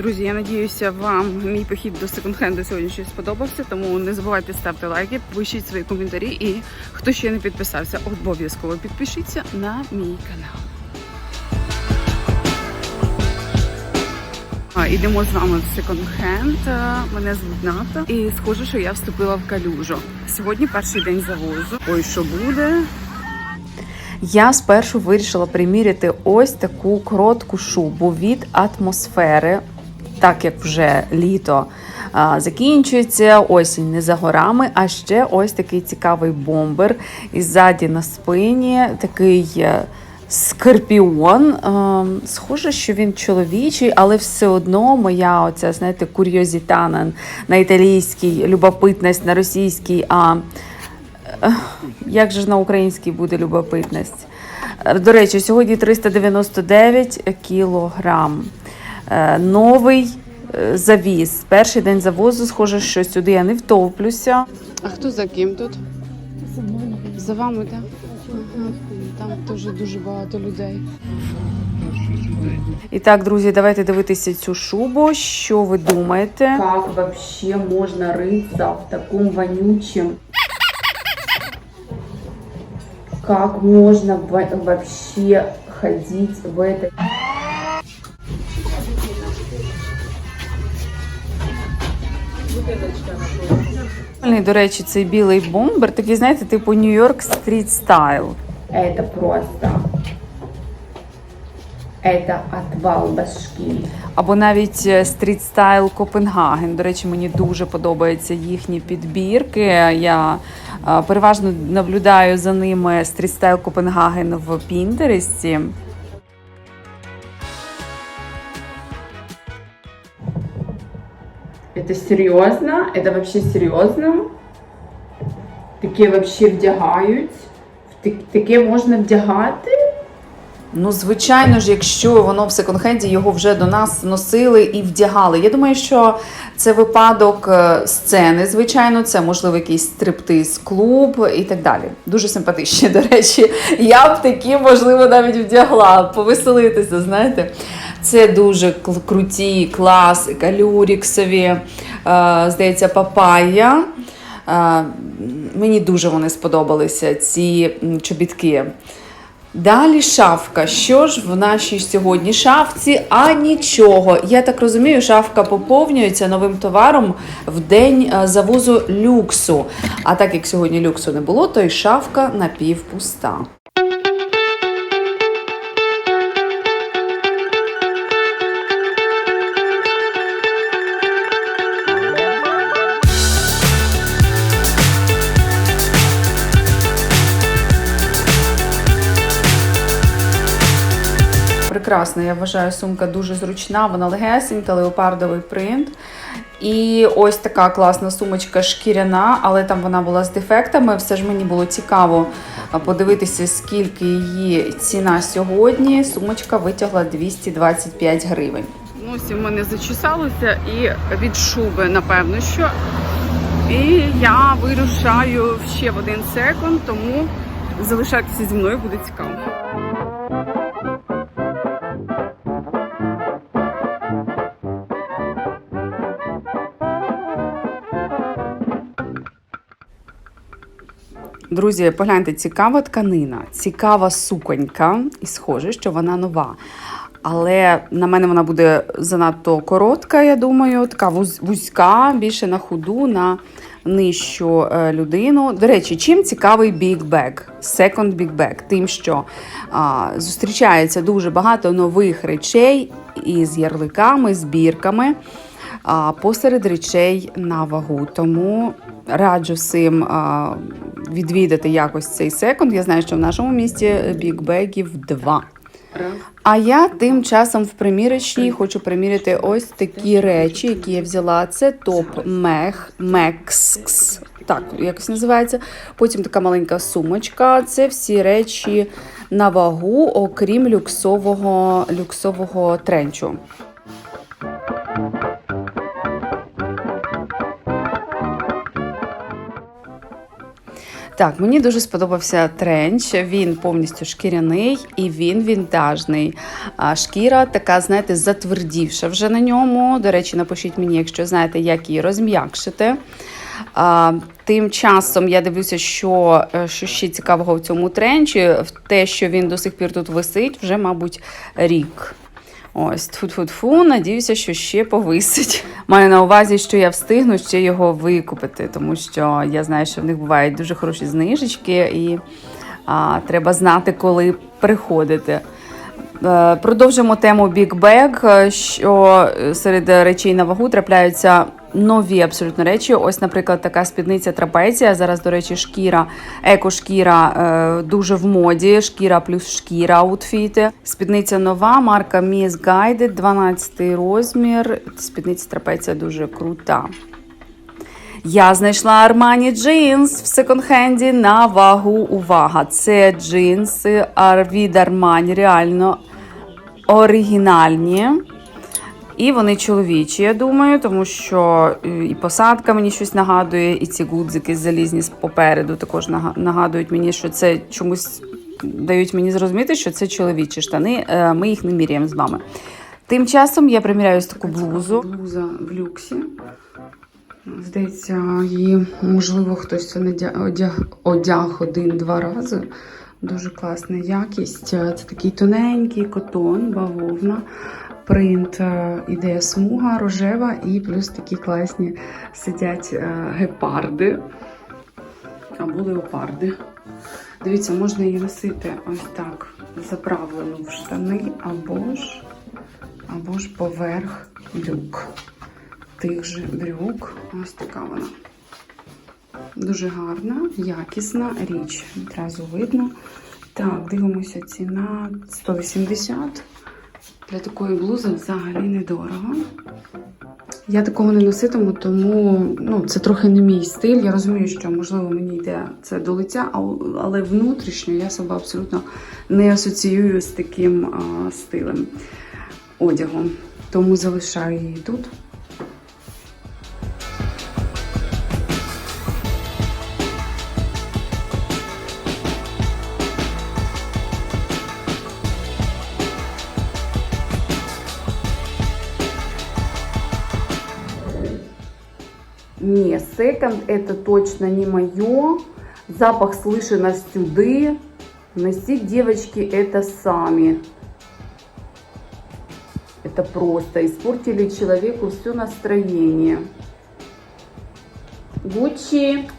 Друзі, я надіюся, вам мій похід до секонд-хенду сьогодні щось сподобався. Тому не забувайте ставити лайки, пишіть свої коментарі. І хто ще не підписався, обов'язково підпишіться на мій канал. А, Ідемо з вами в секонд-хенд. Мене звуть Ната. І схоже, що я вступила в калюжу. Сьогодні перший день завозу. Ой, що буде? Я спершу вирішила приміряти ось таку коротку шубу від атмосфери, так як вже літо а, закінчується, осінь не за горами, а ще ось такий цікавий бомбер. І ззаді на спині такий. е, Скорпіон, Ем, схоже, що він чоловічий, але все одно моя оця, знаєте, курйозіта на, італійській, любопитність на російській, а Ех, як же ж на українській буде любопитність? Е, До речі, сьогодні 399 кілограм. Е, Новий е, завіз. Перший день завозу, схоже, що сюди я не втовплюся. А хто за ким тут? За вами, так? Там теж дуже багато людей. І так, друзі, давайте дивитися цю шубу. Що ви думаєте? Як вообще можна ритися в такому вонючем? Как можно во- вообще ходить в этой... До речі, цей білий бомбер, такий, знаєте, типу Нью-Йорк стріт стайл. Это просто... Это отвал башки. Або навіть е, стріт стайл Копенгаген. До речі, мені дуже подобаються їхні підбірки. Я е, переважно наблюдаю за ними стріт стайл Копенгаген в Пінтересті. Это серйозно? Это вообще серйозно? Таке вообще вдягають? Таке можна вдягати? Ну, звичайно ж, якщо воно в секонд-хенді, його вже до нас носили і вдягали. Я думаю, що це випадок е, сцени, звичайно, це можливо якийсь стриптиз, клуб і так далі. Дуже симпатичні, до речі. Я б такі, можливо, навіть вдягла, повеселитися, знаєте. Це дуже круті класика, люріксові, е, здається, папая. Е, Мені дуже вони сподобалися, ці чобітки. Далі шафка. Що ж в нашій сьогодні шафці? А нічого. Я так розумію, шафка поповнюється новим товаром в день е, завозу люксу. А так як сьогодні люксу не було, то й шафка напівпуста. Прекрасна, я вважаю, сумка дуже зручна, вона легесенька, леопардовий принт. І ось така класна сумочка шкіряна, але там вона була з дефектами. Все ж мені було цікаво подивитися, скільки її ціна сьогодні. Сумочка витягла 225 гривень. Носі в мене зачесалося і від шуби, напевно, що. І я вирушаю ще в один секунд, тому залишайтеся зі мною, буде цікаво. Друзі, погляньте, цікава тканина, цікава суконька, і схоже, що вона нова. Але на мене вона буде занадто коротка, я думаю, така вузька, більше на худу, на нижчу е, людину. До речі, чим цікавий Second Big Bag? Тим, що а, зустрічається дуже багато нових речей із ярликами, збірками а, посеред речей на вагу. Тому раджу всім а, відвідати якось цей секонд. Я знаю, що в нашому місті бікбегів два. А я тим часом в примірочній хочу приміряти ось такі речі, які я взяла. Це топ Мех Мекс. Так, якось називається. Потім така маленька сумочка. Це всі речі на вагу, окрім люксового, люксового тренчу. Так, мені дуже сподобався тренч. Він повністю шкіряний і він вінтажний. А шкіра така, знаєте, затвердівша вже на ньому. До речі, напишіть мені, якщо знаєте, як її розм'якшити. А, тим часом я дивлюся, що, е, що ще цікавого в цьому тренчі, в те, що він до сих пір тут висить, вже, мабуть, рік. Ось, тфу-тфу-тфу, надіюся, що ще повисить. Маю на увазі, що я встигну ще його викупити, тому що я знаю, що в них бувають дуже хороші знижечки, і а, треба знати, коли приходити. Е, Продовжимо тему е, що е, серед речей на вагу трапляються нові абсолютно речі. Ось, наприклад, така спідниця трапеція. Зараз, до речі, шкіра, еко-шкіра е, дуже в моді. Шкіра плюс шкіра аутфіти. Спідниця нова, марка Miss Guided, 12 розмір. Спідниця трапеція дуже крута. Я знайшла Armani джинс в секонд-хенді на вагу. Увага! Це джинси від Armani, реально оригінальні. І вони чоловічі, я думаю, тому що е, і посадка мені щось нагадує, і ці гудзики залізні попереду також нагадують мені, що це чомусь дають мені зрозуміти, що це чоловічі штани. Е, Ми їх не міряємо з вами. Тим часом я приміряю таку блузу. Блуза в люксі. Здається, її, можливо, хтось одяг, одяг один-два рази. Дуже класна якість. Це такий тоненький котон, бавовна. Принт е, іде смуга рожева, і плюс такі класні сидять е, гепарди або леопарди. Дивіться, можна її носити ось так, заправлену в штани, або ж, або ж поверх брюк тих же брюк. Ось така вона. Дуже гарна, якісна річ. Одразу видно. Так, дивимося, ціна 180. Для такої блузи взагалі недорого. Я такого не носитиму, тому ну, це трохи не мій стиль. Я розумію, що можливо мені йде це до лиця, але внутрішньо я себе абсолютно не асоціюю з таким а, стилем одягу. Тому залишаю її тут. Не, секонд это точно не мое. Запах слышно сюды. Носить девочки это сами. Это просто. Испортили человеку все настроение. Гуччи.